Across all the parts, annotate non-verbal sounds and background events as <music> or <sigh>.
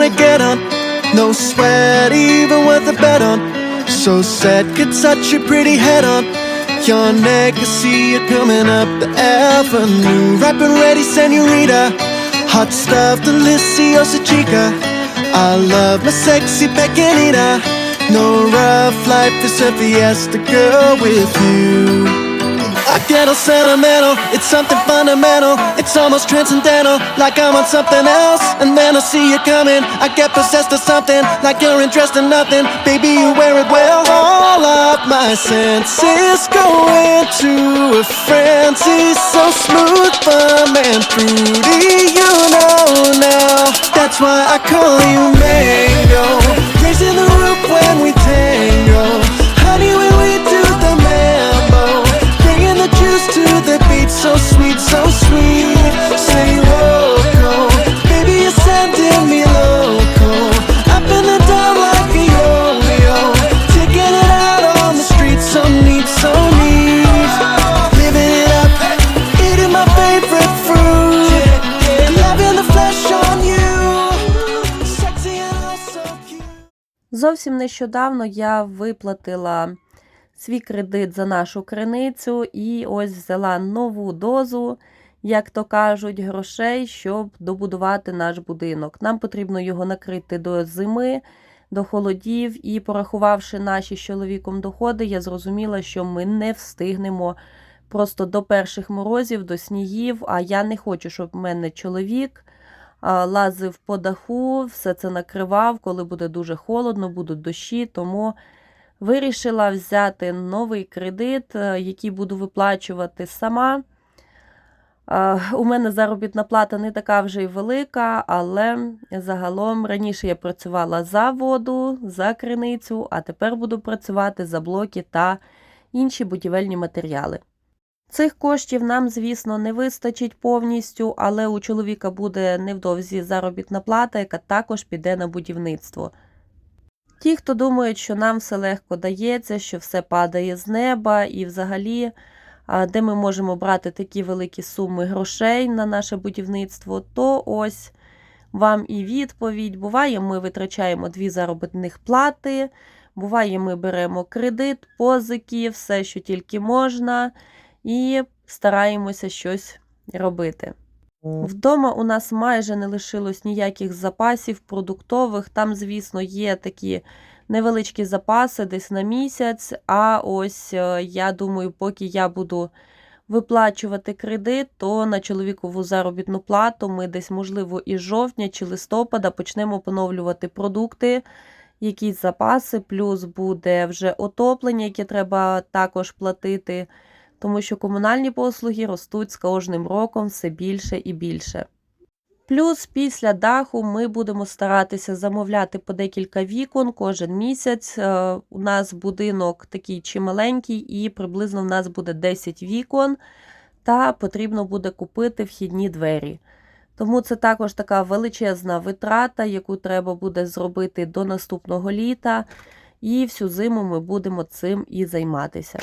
gonna get on. No sweat, even worth a bet on. So sad, could touch your pretty head on. Your neck, I see it coming up the avenue. Rapping ready, senorita. Hot stuff, deliciosa chica. I love my sexy pequeñita. No rough life, it's a fiesta girl with you. I get all sentimental, it's something fundamental. It's almost transcendental, like I'm on something else. And then I see you coming, I get possessed of something, like you're interested in nothing. Baby, you wear it well. All of my senses go into a frenzy, so smooth, firm, and fruity. You know now, that's why I call you mango. Raising the roof when we tango. So sweet, so sweet. Say loco, baby, you're sending me loco. Up the down like a yo-yo. Taking it out on the street, so neat, so neat. Living it up, eating my favorite fruit. Loving the flesh on you. Sexy and also cute. Зовсім нещодавно я виплатила свій кредит за нашу криницю і ось взяла нову дозу, як то кажуть, грошей, щоб добудувати наш будинок. Нам потрібно його накрити до зими, до холодів. І порахувавши наші з чоловіком доходи, я зрозуміла, що ми не встигнемо просто до перших морозів, до снігів. А я не хочу, щоб в мене чоловік лазив по даху, все це накривав, коли буде дуже холодно, будуть дощі. Тому вирішила взяти новий кредит, е, який буду виплачувати сама. У мене заробітна плата не така вже й велика, але загалом раніше я працювала за воду, за криницю, а тепер буду працювати за блоки та інші будівельні матеріали. Цих коштів нам, звісно, не вистачить повністю, але у чоловіка буде невдовзі заробітна плата, яка також піде на будівництво. Ті, хто думають, що нам все легко дається, що все падає з неба, і взагалі, де ми можемо брати такі великі суми грошей на наше будівництво, то ось вам і відповідь. Буває, ми витрачаємо дві заробітних плати, буває, ми беремо кредит, позики, все, що тільки можна і стараємося щось робити. Вдома у нас майже не лишилось ніяких запасів продуктових. Там, звісно, є такі невеличкі запаси десь на місяць. А ось е, я думаю, поки я буду виплачувати кредит, то на чоловікову заробітну плату ми десь, можливо, із жовтня чи листопада почнемо поновлювати продукти, якісь запаси, плюс буде вже отоплення, яке треба також платити тому що комунальні послуги ростуть з кожним роком все більше і більше. Плюс після даху ми будемо старатися замовляти по декілька вікон кожен місяць. Е, У нас будинок такий чималенький, і приблизно в нас буде 10 вікон, та потрібно буде купити вхідні двері. Тому це також така величезна витрата, яку треба буде зробити до наступного літа, і всю зиму ми будемо цим і займатися.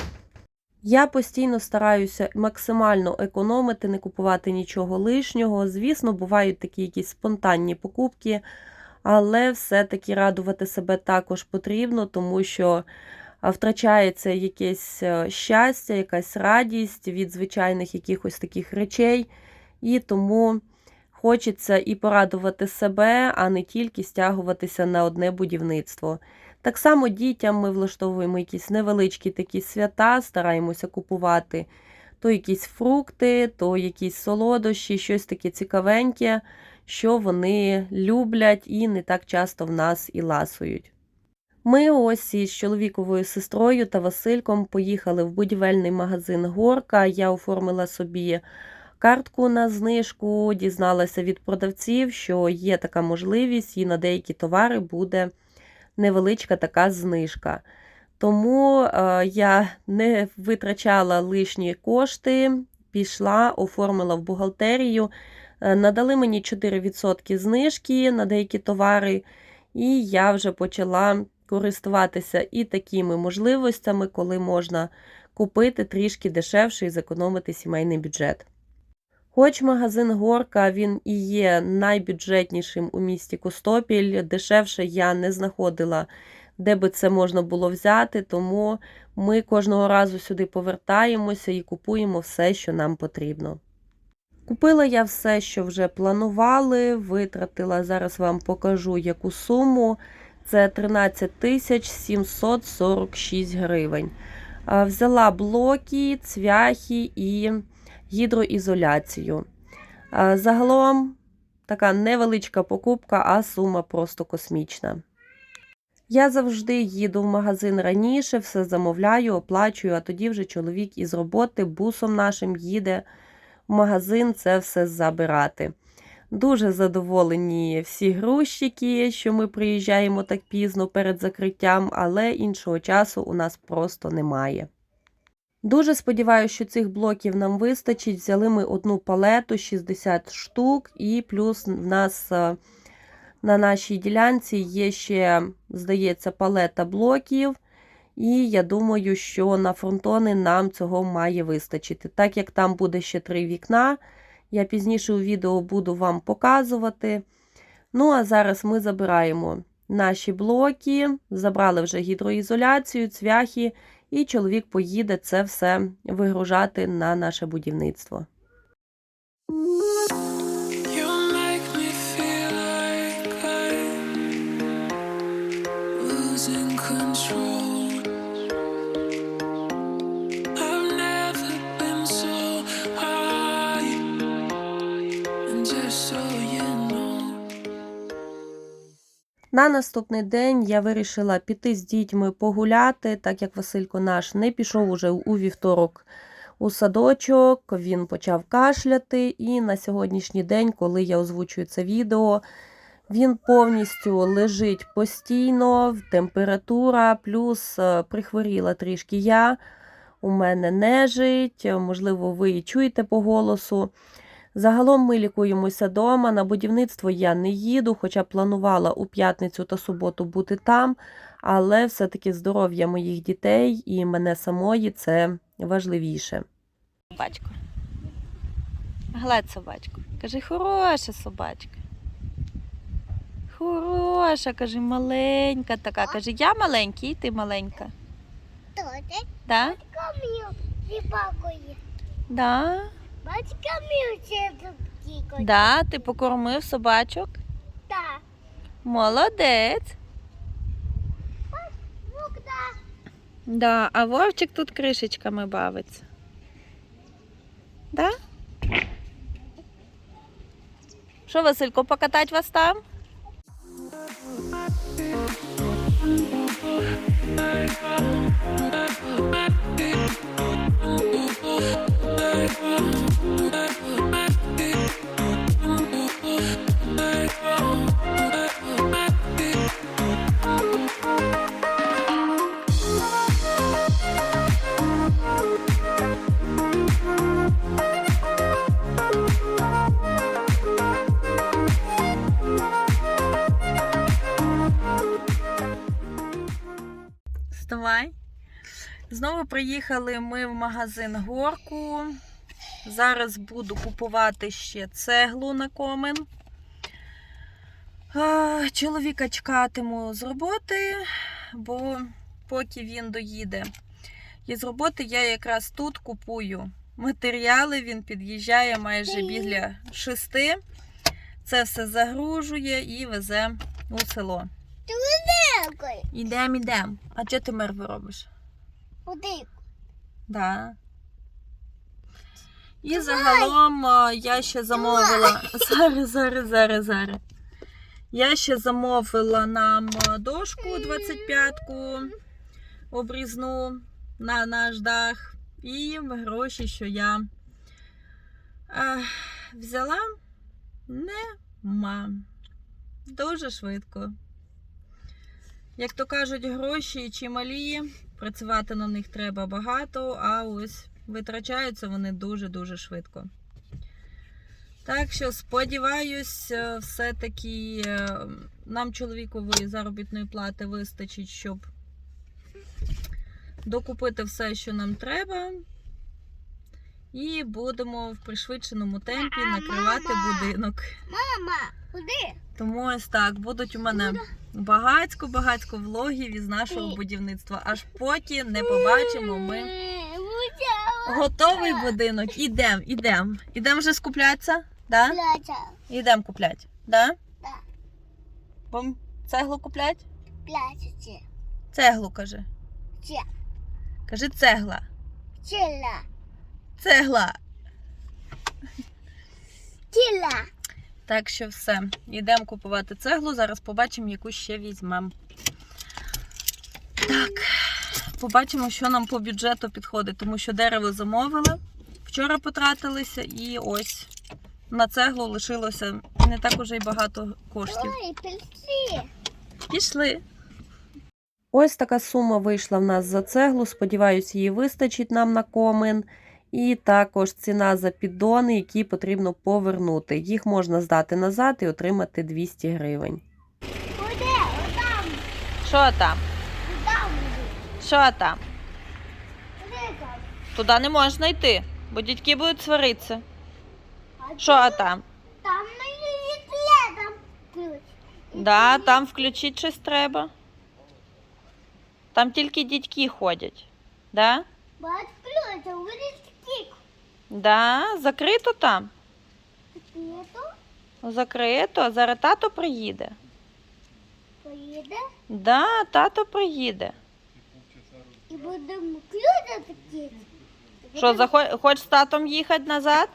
Я постійно стараюся максимально економити, не купувати нічого лишнього. Звісно, бувають такі якісь спонтанні покупки, але все-таки радувати себе також потрібно, тому що втрачається якесь е, щастя, якась радість від звичайних якихось таких речей. І тому хочеться і порадувати себе, а не тільки стягуватися на одне будівництво. Так само дітям ми влаштовуємо якісь невеличкі такі свята, стараємося купувати то якісь фрукти, то якісь солодощі, щось таке цікавеньке, що вони люблять і не так часто в нас і ласують. Ми ось із чоловіковою сестрою та Васильком поїхали в будівельний магазин Горка. Я оформила собі картку на знижку, дізналася від продавців, що є така можливість, і на деякі товари буде невеличка така знижка. Тому е, я не витрачала лишні кошти, пішла, оформила в бухгалтерію. Е, надали мені 4% знижки на деякі товари, і я вже почала користуватися і такими можливостями, коли можна купити трішки дешевше і зекономити сімейний бюджет. Хоч магазин Горка він і є найбюджетнішим у місті Костопіль, дешевше я не знаходила, де би це можна було взяти, тому ми кожного разу сюди повертаємося і купуємо все, що нам потрібно. Купила я все, що вже планували, витратила, зараз вам покажу яку суму. Це 13 тисяч 746 гривень. Взяла блоки, цвяхи і гідроізоляцію. Загалом така невеличка покупка, а сума просто космічна. Я завжди їду в магазин раніше, все замовляю, оплачую, а тоді вже чоловік із роботи бусом нашим їде в магазин це все забирати. Дуже задоволені всі грузчики, що ми приїжджаємо так пізно перед закриттям, але іншого часу у нас просто немає. Дуже сподіваюся, що цих блоків нам вистачить. Взяли ми одну палету 60 штук, і плюс в нас е, на нашій ділянці є ще, здається, палета блоків. І я думаю, що на фронтони нам цього має вистачити. Так як там буде ще три вікна, я пізніше у відео буду вам показувати. Ну, а зараз ми забираємо наші блоки, забрали вже гідроізоляцію, цвяхи, і чоловік поїде це все вигружати на наше будівництво. На наступний день я вирішила піти з дітьми погуляти, так як Василько наш не пішов уже у вівторок у садочок, він почав кашляти. І на сьогоднішній день, коли я озвучую це відео, він повністю лежить постійно, температура, плюс е, прихворіла трішки я. У мене нежить, можливо, ви і чуєте по голосу. Загалом ми лікуємося вдома. На будівництво я не їду, хоча планувала у п'ятницю та суботу бути там, але все-таки здоров'я моїх дітей і мене самої це важливіше. Собачко. Гладь собачку. Кажи, хороша собачка. Хороша, кажи, маленька така. Кажи, я маленький, ти маленька. Тоді Да? Да. Батька мій зубки. Да, ти покормив собачок. Так. Молодець. Да, а Вовчик тут кришечками бавиться. Да? Що, Василько, покатать вас там? Вставай. Знову приїхали ми в магазин Горку. Зараз буду купувати ще цеглу на комен. Чоловіка чекатиму з роботи, бо поки він доїде. І з роботи я якраз тут купую матеріали. Він під'їжджає майже біля шести. Це все загружує і везе у село. Ідем, ідем. А що ти мерви робиш? Куди? Да. І загалом я ще замовила. <laughs> Зараз, зараз, зараз, зараз. Я ще замовила нам дошку 25-ку обрізну на наш дах. І гроші, що я а, взяла, нема. Дуже швидко. Як то кажуть, гроші чималі, працювати на них треба багато, а ось витрачаються вони дуже-дуже швидко. Так що сподіваюсь, е, все-таки е, нам чоловікової заробітної плати вистачить, щоб докупити все, що нам треба. І будемо в пришвидшеному темпі накривати будинок. Мама, куди? Тому ось так будуть у мене багацько-багацько влогів із нашого будівництва. Аж поки не побачимо ми готовий будинок. Ідем, ідем. Ідем вже скуплятися? Да? Пляча. Ідем куплять. Да? Да. Бом цеглу куплять? Пляча. Цеглу кажи. Че. Кажи цегла. Чила. Цегла. Чила. Так що все. Йдемо купувати цеглу. Зараз побачимо, яку ще візьмемо. Так, побачимо, що нам по бюджету підходить, тому що дерево замовили. Вчора потратилися, і ось на цеглу лишилося не так уже й багато коштів. Ой, пельці. Пішли. Ось така сума вийшла в нас за цеглу. Сподіваюсь, її вистачить нам на комин. І також ціна за піддони, які потрібно повернути. Їх можна здати назад і отримати 200 гривень. Куди? Отам. Що там? Там. Що там? Туди не можна йти, бо дітки будуть сваритися. Що там? Там там ключ. Да, там включити щось треба. Там тільки дітки ходять. Да? Бать ключ, а буде стік. Да, закрито там. Нету. Закрито. Зараз тато приїде. Поїде. Да, тато приїде. І будемо ключ такі. Що, захо- хочеш з татом їхати назад?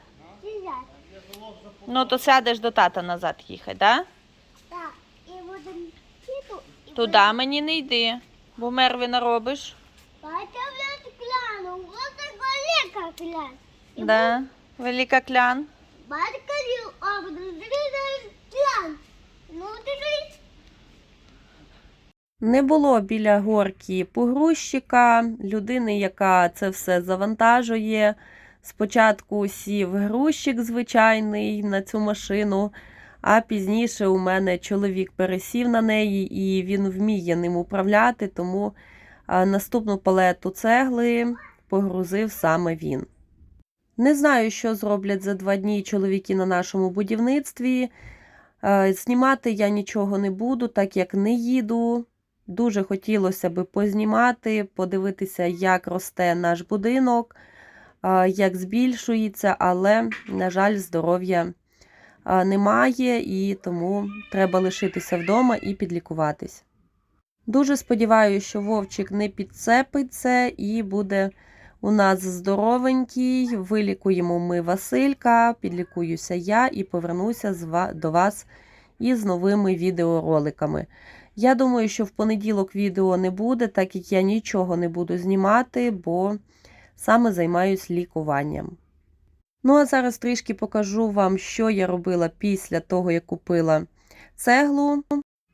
Ну, то сядеш до тата назад їхати, да? Так, і будемо і Туди мені не йди, бо мерви наробиш. Батя блядь, гляну, вот така велика клян. Да. Велика клян. Батька. Ну, Не було біля горки погрузчика, людини, яка це все завантажує. Спочатку сів грузчик звичайний на цю машину, а пізніше у мене чоловік пересів на неї і він вміє ним управляти, тому наступну палету цегли погрузив саме він. Не знаю, що зроблять за два дні чоловіки на нашому будівництві. Е, Знімати я нічого не буду, так як не їду. Дуже хотілося би познімати, подивитися, як росте наш будинок, як збільшується, але, на жаль, здоров'я немає, і тому треба лишитися вдома і підлікуватись. Дуже сподіваюся, що Вовчик не підцепить це і буде у нас здоровенький. Вилікуємо ми Василька, підлікуюся я і повернуся до вас із новими відеороликами. Я думаю, що в понеділок відео не буде, так як я нічого не буду знімати, бо саме займаюсь лікуванням. Ну, а зараз трішки покажу вам, що я робила після того, як купила цеглу.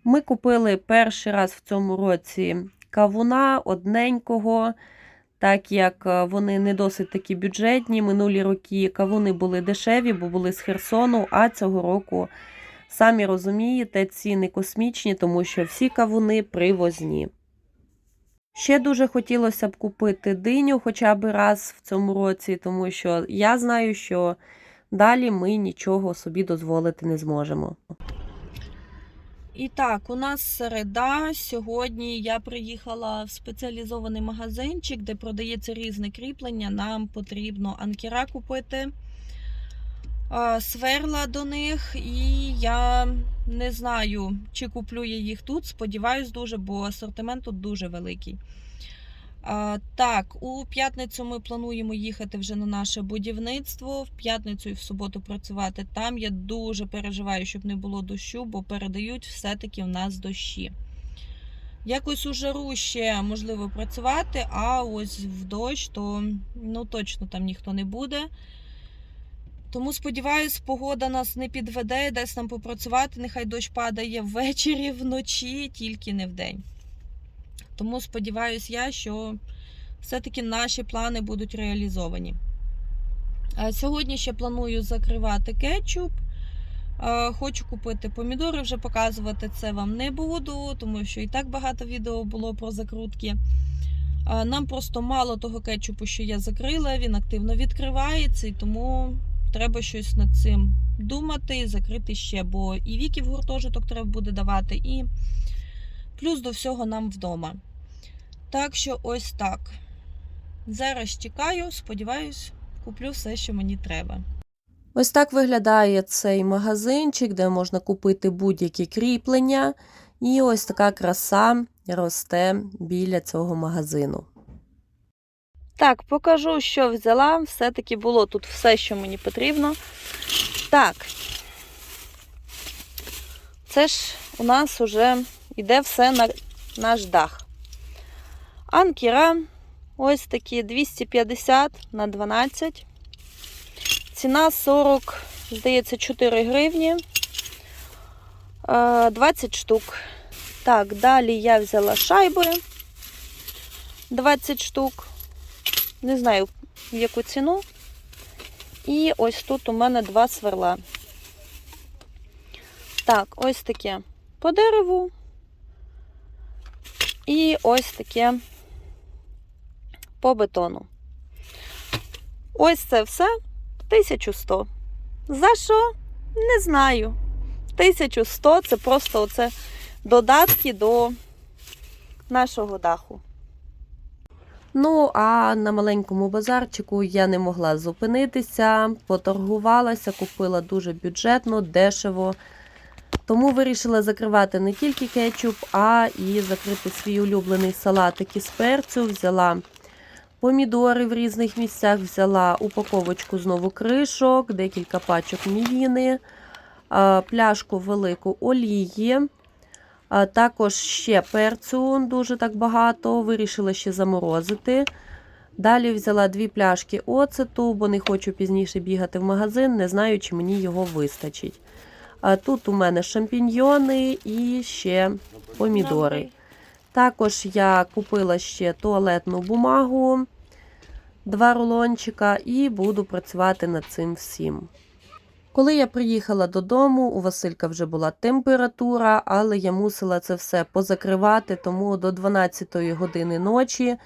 Ми купили перший раз в цьому році кавуна одненького, так як е, вони не досить такі бюджетні. Минулі роки кавуни були дешеві, бо були з Херсону, а цього року Самі розумієте, ціни космічні, тому що всі кавуни привозні. Ще дуже хотілося б купити диню хоча б раз в цьому році, тому що я знаю, що далі ми нічого собі дозволити не зможемо. І так, у нас середа. Сьогодні я приїхала в спеціалізований магазинчик, де продається різне кріплення. Нам потрібно анкера купити сверла до них, і я не знаю, чи куплю я їх тут. Сподіваюсь дуже, бо асортимент тут дуже великий. Так, у п'ятницю ми плануємо їхати вже на наше будівництво. В п'ятницю і в суботу працювати там. Я дуже переживаю, щоб не було дощу, бо передають все-таки в нас дощі. Якось у жару ще можливо працювати, а ось в дощ, то ну точно там ніхто не буде. Тому сподіваюсь, погода нас не підведе, дасть нам попрацювати. Нехай дощ падає ввечері, вночі, тільки не вдень. Тому сподіваюся я, що все-таки наші плани будуть реалізовані. Сьогодні ще планую закривати кетчуп. Хочу купити помідори, вже показувати це вам не буду, тому що і так багато відео було про закрутки. Нам просто мало того кетчупу, що я закрила, він активно відкривається, і тому треба щось над цим думати і закрити ще, бо і віки в гуртожиток треба буде давати, і плюс до всього нам вдома. Так що ось так. Зараз чекаю, сподіваюсь, куплю все, що мені треба. Ось так виглядає цей магазинчик, де можна купити будь-які кріплення. І ось така краса росте біля цього магазину. Так, покажу, що взяла. Все-таки було тут все, що мені потрібно. Так. Це ж у нас уже йде все на наш дах. Анкіра ось такі 250 на 12. Ціна 40, здається, 4 гривні. Е, 20 штук. Так, далі я взяла шайби 20 штук. Не знаю, яку ціну. І ось тут у мене два сверла. Так, ось таке по дереву. І ось таке по бетону. Ось це все 1100. За що? Не знаю. 1100 це просто оце додатки до нашого даху. Ну, а на маленькому базарчику я не могла зупинитися, поторгувалася, купила дуже бюджетно, дешево. Тому вирішила закривати не тільки кетчуп, а і закрити свій улюблений салатик із перцю. Взяла помідори в різних місцях, взяла упаковочку знову кришок, декілька пачок мівіни, пляшку велику олії. Також ще перцю дуже так багато, вирішила ще заморозити. Далі взяла дві пляшки оцету, бо не хочу пізніше бігати в магазин, не знаю, чи мені його вистачить. Тут у мене шампіньйони і ще помідори. Також я купила ще туалетну бумагу, два рулончика, і буду працювати над цим всім. Коли я приїхала додому, у Василька вже була температура, але я мусила це все позакривати, тому до 12 години ночі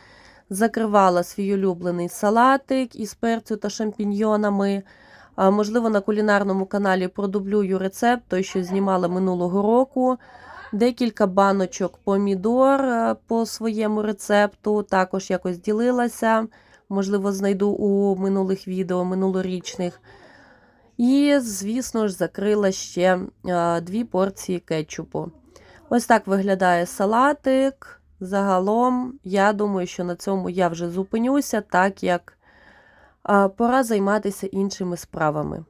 закривала свій улюблений салатик із перцю та шампіньйонами. Можливо, на кулінарному каналі продублюю рецепт, той, що знімала минулого року. Декілька баночок помідор е, по своєму рецепту. Також якось ділилася. Можливо, знайду у минулих відео, минулорічних. І, звісно ж, закрила ще е, дві порції кетчупу. Ось так виглядає салатик. Загалом, я думаю, що на цьому я вже зупинюся, так як е, пора займатися іншими справами.